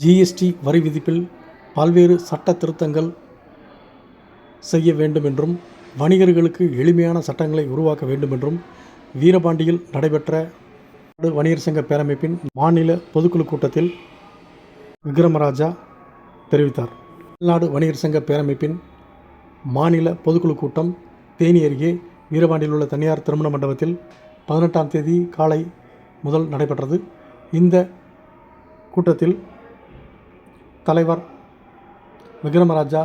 GST வரி விதிப்பில் பல்வேறு சட்ட திருத்தங்கள் செய்ய வேண்டுமென்றும் வணிகர்களுக்கு எளிமையான சட்டங்களை உருவாக்க வேண்டுமென்றும் வீரபாண்டியில் நடைபெற்ற வணிகர் சங்க பேரமைப்பின் மாநில பொதுக்குழு கூட்டத்தில் விக்ரமராஜா தெரிவித்தார். தமிழ்நாடு வணிகர் சங்க பேரமைப்பின் மாநில பொதுக்குழு கூட்டம் தேனி அருகே வீரபாண்டியில் உள்ள தனியார் திருமண மண்டபத்தில் பதினெட்டாம் தேதி காலை முதல் நடைபெற்றது. இந்த கூட்டத்தில் தலைவர் விக்ரமராஜா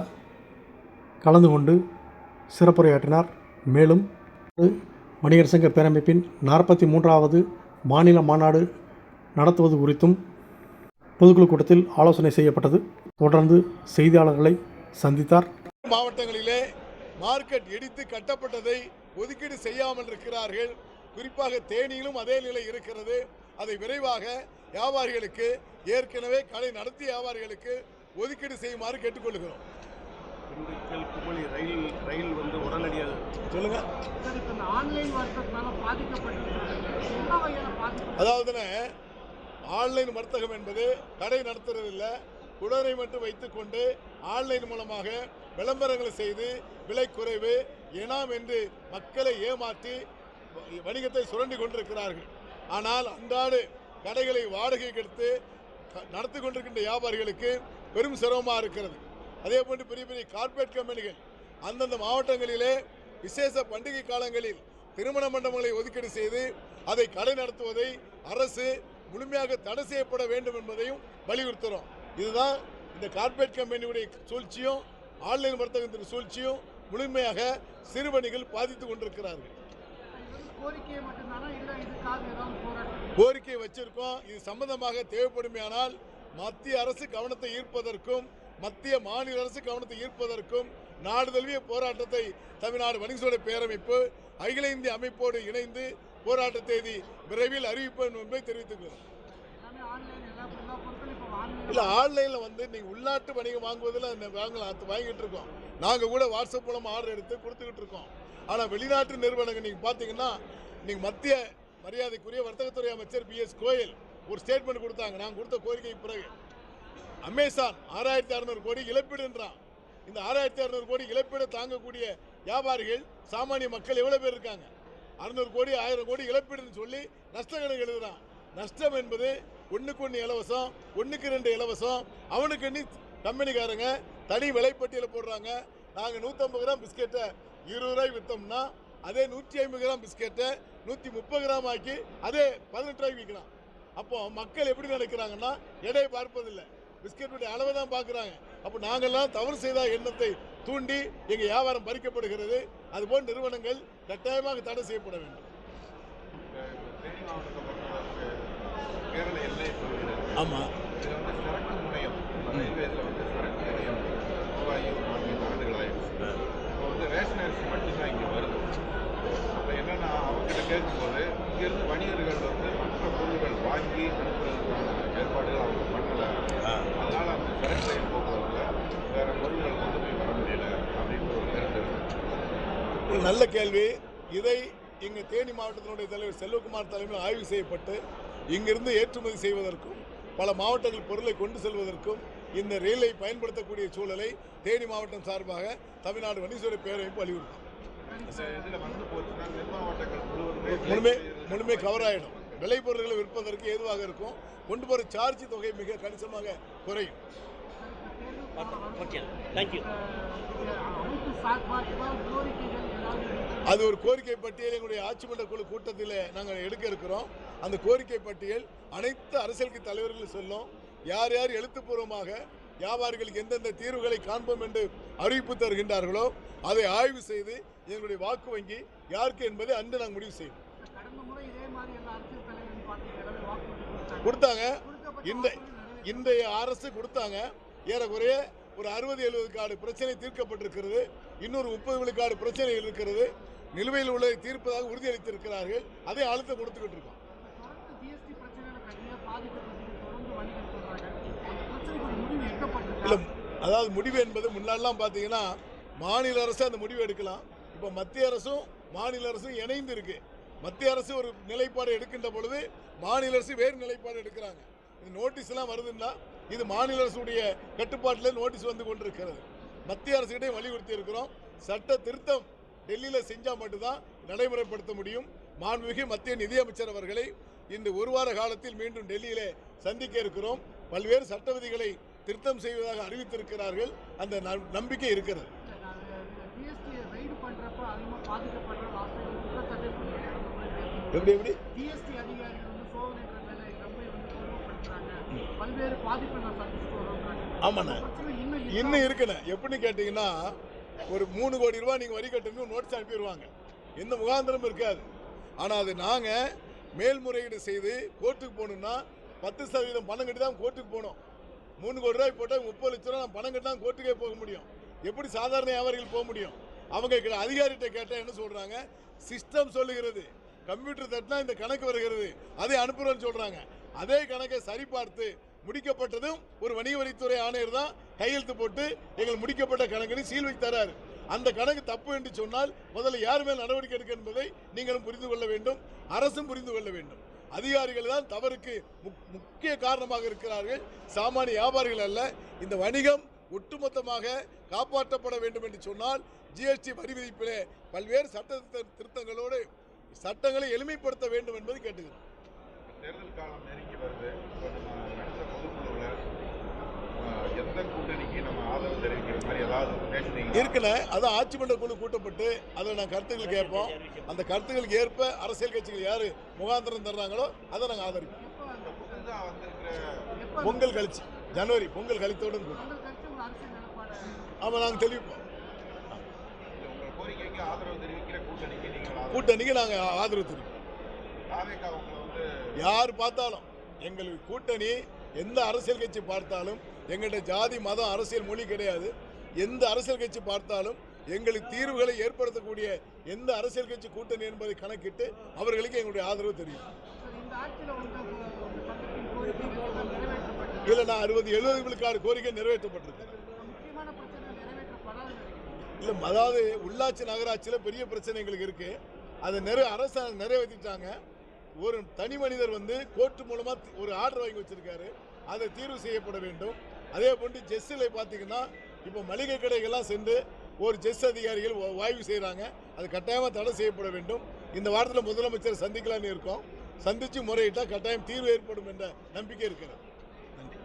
கலந்து கொண்டு சிறப்புரையாற்றினார். மேலும் வணிகர் சங்க பேரமைப்பின் நாற்பத்தி மூன்றாவது மாநில மாநாடு நடத்துவது குறித்தும் பொதுக்குழு கூட்டத்தில் ஆலோசனை செய்யப்பட்டது. தொடர்ந்து செய்தியாளர்களை சந்தித்தார். மாவட்டங்களிலே மார்க்கெட் இடித்து கட்டப்பட்டதை ஒதுக்கீடு செய்யாமல் இருக்கிறார்கள். குறிப்பாக தேனியிலும் அதே நிலை இருக்கிறது. அதை விரைவாக வியாபாரிகளுக்கு ஏற்கனவே கடை நடத்திய வியாபாரிகளுக்கு ஒதுக்கீடு செய்யுமாறு கேட்டுக்கொள்கிறோம். திண்டுக்கல் குமளி ரயில் ரயில் வந்து உடனடியாக சொல்லுங்க. இந்த ஆன்லைன் வர்த்தகம் என்பது கடை நடத்துறதில்ல. குடரை மட்டும் வைத்துக்கொண்டு ஆன்லைன் மூலமாக விளம்பரங்களை செய்து விலை குறைவு எனாம் என்று மக்களை ஏமாற்றி வணிகத்தை சுரண்டி கொண்டிருக்கிறார்கள். ஆனால் அன்றாடு கடைகளை வாடகைக்கு எடுத்து நடத்தி கொண்டிருக்கின்ற வியாபாரிகளுக்கு பெரும் சிரமமாக இருக்கிறது. அதே போன்று பெரிய பெரிய கார்ப்பரேட் கம்பெனிகள் அந்தந்த மாவட்டங்களிலே விசேஷ பண்டிகை காலங்களில் திருமண மண்டபங்களை ஒதுக்கீடு செய்து அதை கடை நடத்துவதை அரசு முழுமையாக தடை செய்யப்பட வேண்டும் என்பதையும் வலியுறுத்துகிறோம் இதுதான் இந்த கார்ப்பரேட் கம்பெனியுடைய சூழ்ச்சியும் ஆன்லைன் வர்த்தகத்தின் சூழ்ச்சியும் முழுமையாக சிறுவணிகள் பாதித்து கொண்டிருக்கிறார்கள். கோரிக்கை வச்சிருக்கோம். இது சம்பந்தமாக தேவைப்படுமையானால் மத்திய அரசு கவனத்தை ஈர்ப்பதற்கும் மத்திய மாநில அரசு கவனத்தை ஈர்ப்பதற்கும் நாடு தழுவிய போராட்டத்தை தமிழ்நாடு வணிகசோட பேரமைப்பு அகில இந்திய அமைப்போடு இணைந்து போராட்ட தேதி விரைவில் அறிவிப்போம் என்பதை தெரிவித்துக்கிறோம். இல்லை ஆன்லைனில் வந்து நீங்கள் உள்நாட்டு வணிகம் வாங்குவதில் வாங்கலாம் வாங்கிட்டு இருக்கோம். நாங்கள் கூட வாட்ஸ்அப் மூலம் ஆர்டர் எடுத்து கொடுத்துக்கிட்டு இருக்கோம். ஆனால் வெளிநாட்டு நிறுவனங்கள் நீங்கள் பார்த்தீங்கன்னா நீங்கள் மத்திய மரியாதைக்குரிய வர்த்தகத்துறை அமைச்சர் பி எஸ் கோயல் ஒரு ஸ்டேட்மெண்ட் கொடுத்தாங்க. நாங்கள் கொடுத்த கோரிக்கை பிறகு. அமேசான் ஆறாயிரத்தி அறநூறு கோடி இழப்பீடுன்றான். இந்த ஆறாயிரத்தி அறநூறு கோடி இழப்பீடு தாங்கக்கூடிய வியாபாரிகள் சாமானிய மக்கள் எவ்வளோ பேர் இருக்காங்க? அறுநூறு கோடி ஆயிரம் கோடி இழப்பீடுன்னு சொல்லி நஷ்ட எழுதுறான். நஷ்டம் என்பது ஒன்றுக்கு ஒன்று இலவசம் ஒன்றுக்கு ரெண்டு இலவசம் அவனுக்கு கம்பெனிக்காரங்க தனி விலைப்பட்டியலை போடுறாங்க. நாங்கள் நூற்றம்பது கிராம் பிஸ்கெட்டை இருபது ரூபாய் விற்றோம்னா அதே நூற்றி ஐம்பது கிராம் பிஸ்கெட்டை நூற்றி முப்பது கிராம் ஆக்கி அதே பதினெட்டு ரூபாய்க்கு விற்கிறான் அப்போ மக்கள் எப்படி நினைக்கிறாங்கன்னா எடையை பார்ப்பதில்லை. பிஸ்கெட்டுடைய அளவை தான் பார்க்குறாங்க. அப்போ நாங்கள்லாம் தவறு செய்த எண்ணத்தை தூண்டி எங்கள் வியாபாரம் பறிக்கப்படுகிறது. அதுபோல் நிறுவனங்கள் கட்டாயமாக தடை செய்யப்பட வேண்டும். ஆமாம் இது வந்து சரக்கு முனையம் ரயில்வே இதில் வந்து சரக்கு முனையம் ரூபாய் நான்கு ஆண்டுகள் ஆயிடுச்சு இப்போ வந்து ரேஷன் அரிசி மட்டும்தான் இங்கே வருது அப்போ என்னென்னா அவங்ககிட்ட கேட்கும்போது இங்கேருந்து வணிகர்கள் வந்து மற்ற பொருள்கள் வாங்கி அனுப்புறதுக்கான ஏற்பாடுகள் அவங்க பண்ணலை. அதனால அந்த சரக்கு ரயில் போக்குவரத்தில் வேற பொருள்கள் கொண்டு போய் வர முடியல அப்படின்ற ஒரு கருத்து இருக்கு. ஒரு நல்ல கேள்வி. இதை இங்கு தேனி மாவட்டத்தினுடைய தலைவர் செல்வகுமார் தலைமையில் ஆய்வு செய்யப்பட்டு இங்கிருந்து ஏற்றுமதி செய்வதற்கும் பல மாவட்டங்கள் பொருளை கொண்டு செல்வதற்கும் இந்த ரயிலை பயன்படுத்தக்கூடிய சூழலை தேனி மாவட்டம் சார்பாக தமிழ்நாடு வணிகத்துறை பேரமைப்பு வலியுறுத்தும் இதில் வந்து போச்சுன்னா முழுமை முழுமை கவர் ஆகிடும் விலை பொருட்களை விற்பதற்கு ஏதுவாக இருக்கும். கொண்டு போகிற சார்ஜ் தொகை மிக கணிசமாக குறையும்? அது ஒரு கோரிக்கை பட்டியல். எங்களுடைய ஆட்சி மன்ற குழு கூட்டத்தில் நாங்கள் எடுக்க இருக்கிறோம். அந்த கோரிக்கை பட்டியல் அனைத்து அரசியல் தலைவர்களும் சொல்லும். யார் யார் எழுத்துப்பூர்வமாக வியாபாரிகளுக்கு எந்தெந்த தீர்வுகளை காண்போம் என்று அறிவிப்பு தருகின்றார்களோ அதை ஆய்வு செய்து எங்களுடைய வாக்கு வங்கி யாருக்கு என்பதை அன்று நாங்கள் முடிவு செய்வோம். கொடுத்தாங்க. இந்த. இன்றைய அரசு கொடுத்தாங்க. ஏறக்குறைய ஒரு அறுபது எழுபது காடு பிரச்சனை தீர்க்கப்பட்டிருக்கிறது. இன்னொரு முப்பது விழுக்காடு பிரச்சனைகள் இருக்கிறது. நிலுவையில் உள்ளதை தீர்ப்பதாக உறுதியளித்திருக்கிறார்கள். அதை அழுத்தம் கொடுத்துக்கிட்டு இருக்கோம். இல்லை அதாவது முடிவு என்பது முன்னாடிலாம் பார்த்தீங்கன்னா மாநில அரசு அந்த முடிவு எடுக்கலாம். இப்போ மத்திய அரசும் மாநில அரசும் இணைந்து இருக்கு மத்திய அரசு ஒரு நிலைப்பாடு எடுக்கின்ற பொழுது மாநில அரசு வேறு நிலைப்பாடு எடுக்கிறாங்க. இது நோட்டீஸ்லாம் வருதுன்னா இது மாநில அரசுடைய கட்டுப்பாட்டில் நோட்டீஸ் வந்து கொண்டிருக்கிறது. மத்திய அரசுகிட்டே வலியுறுத்தி இருக்கிறோம். சட்ட திருத்தம் டெல்லியில் செஞ்சால் மட்டும்தான் நடைமுறைப்படுத்த முடியும். மாண்புமிகு மத்திய நிதியமைச்சர் அவர்களை இன்று ஒரு வார காலத்தில் மீண்டும் டெல்லியிலே சந்திக்க இருக்கிறோம். பல்வேறு சட்ட விதிகளை திருத்தம் செய்வதாக அறிவித்திருக்கிறார்கள். அந்த நம்பிக்கை இருக்கிறது. எப்படி எப்படி? ஜிஎஸ்டி அதிகாரிகள் வந்து ரொம்ப பாதிப்புகளை சந்திச்சுட்டு ஆமாண்ணே. பிரச்சனை இன்னும் இருக்கா? இன்னும் இருக்குண்ணே. எப்படின்னு கேட்டிங்கன்னா ஒரு மூணு கோடி ரூபாய் நீங்கள் வரி கட்டணும் நோட்டீஸ் அனுப்பிடுவாங்க. எந்த முகாந்திரமும் இருக்காது. ஆனால் அது நாங்கள் மேல்முறையீடு செய்து கோர்ட்டுக்கு போகணுன்னா பத்து சதவீதம் பணம் கட்டி தான் கோர்ட்டுக்கு போகணும். மூணு கோடி ரூபாய் போட்டால் முப்பது லட்ச ரூபா நான் பணம் கட்டினா தான் கோர்ட்டுக்கே போக முடியும். எப்படி சாதாரண வியாபாரிகள் போக முடியும்? அவங்க அதிகாரிகிட்ட கேட்டால் என்ன சொல்கிறாங்க சிஸ்டம் சொல்லுகிறது. கம்ப்யூட்டர் தட்டினா இந்த கணக்கு வருகிறது. அதை அனுப்புகிறோன்னு சொல்கிறாங்க அதே கணக்கை சரிபார்த்து முடிக்கப்பட்டதும் ஒரு வணிக வரித்துறை ஆணையர் தான் கையெழுத்து போட்டு எங்கள் முடிக்கப்பட்ட கணக்குன்னு சீல் வைத்து தராரு. அந்த கணக்கு தப்பு என்று சொன்னால் முதல்ல யார் மேல் நடவடிக்கை எடுக்க என்பதை நீங்களும் புரிந்து கொள்ள வேண்டும். அரசும் புரிந்து கொள்ள வேண்டும். அதிகாரிகள் தான் தவறுக்கு முக்- முக்கிய காரணமாக இருக்கிறார்கள். சாமானிய வியாபாரிகள் அல்ல. இந்த வணிகம் ஒட்டுமொத்தமாக காப்பாற்றப்பட வேண்டும் என்று சொன்னால் ஜிஎஸ்டி வரி விதிப்பிலே பல்வேறு சட்ட திருத்த- திருத்தங்களோடு சட்டங்களை எளிமைப்படுத்த வேண்டும் என்பது கேட்டுக்கிறோம். தேர்தல் காலம் நெருங்கி வருது. இருக்குண்ணே. அதான் ஆட்சி மன்ற குழு கூட்டப்பட்டு அதில் நான் கருத்துக்கள் கேட்போம். அந்த கருத்துக்களுக்கு ஏற்ப அரசியல் கட்சிகள் யார் முகாந்திரம் தர்றாங்களோ அதை நாங்கள் ஆதரிப்போம். பொங்கல் கழிச்சு. ஜனவரி பொங்கல் நிலப்பாடு ஆமாம் நாங்கள் தெரிவிக்கிற கூட்டணிக்கு நீங்கள் ஆதரவு நாங்கள் தெரிவிப்போம் யார் பார்த்தாலும் எங்களுக்கு கூட்டணி எந்த அரசியல் கட்சி பார்த்தாலும் எங்கள்கிட்ட ஜாதி மதம் அரசியல் மொழி கிடையாது. எந்த அரசியல் கட்சி பார்த்தாலும் எங்களுக்கு தீர்வுகளை ஏற்படுத்தக்கூடிய எந்த அரசியல் கட்சி கூட்டணி என்பதை கணக்கிட்டு அவர்களுக்கு எங்களுடைய ஆதரவு தெரியும். இல்லை நான் அறுபது எழுபது விழுக்காடு கோரிக்கை நிறைவேற்றப்பட்டிருக்கு இல்லை அதாவது உள்ளாட்சி நகராட்சியில் பெரிய பிரச்சனை எங்களுக்கு இருக்கு. அதை நிறைய அரசாங்கம் நிறைவேற்றிட்டாங்க. ஒரு தனி மனிதர் வந்து கோர்ட்டு மூலமாக ஒரு ஆர்டர் வாங்கி வச்சிருக்காரு. அதை தீர்வு செய்யப்பட வேண்டும். அதே போன்று ஜெஸ்ஸில் பார்த்தீங்கன்னா இப்போ மளிகை கடைகள்லாம் சென்று ஒரு ஜெஸ் அதிகாரிகள் ஓ- ஆய்வு செய்கிறாங்க அது கட்டாயமாக தடை செய்யப்பட வேண்டும். இந்த வாரத்தில் முதலமைச்சர் சந்திக்கலான்னு இருக்கோம். சந்தித்து முறையிட்டால் கட்டாயம் தீர்வு ஏற்படும் என்ற நம்பிக்கை இருக்கிறது. நன்றி.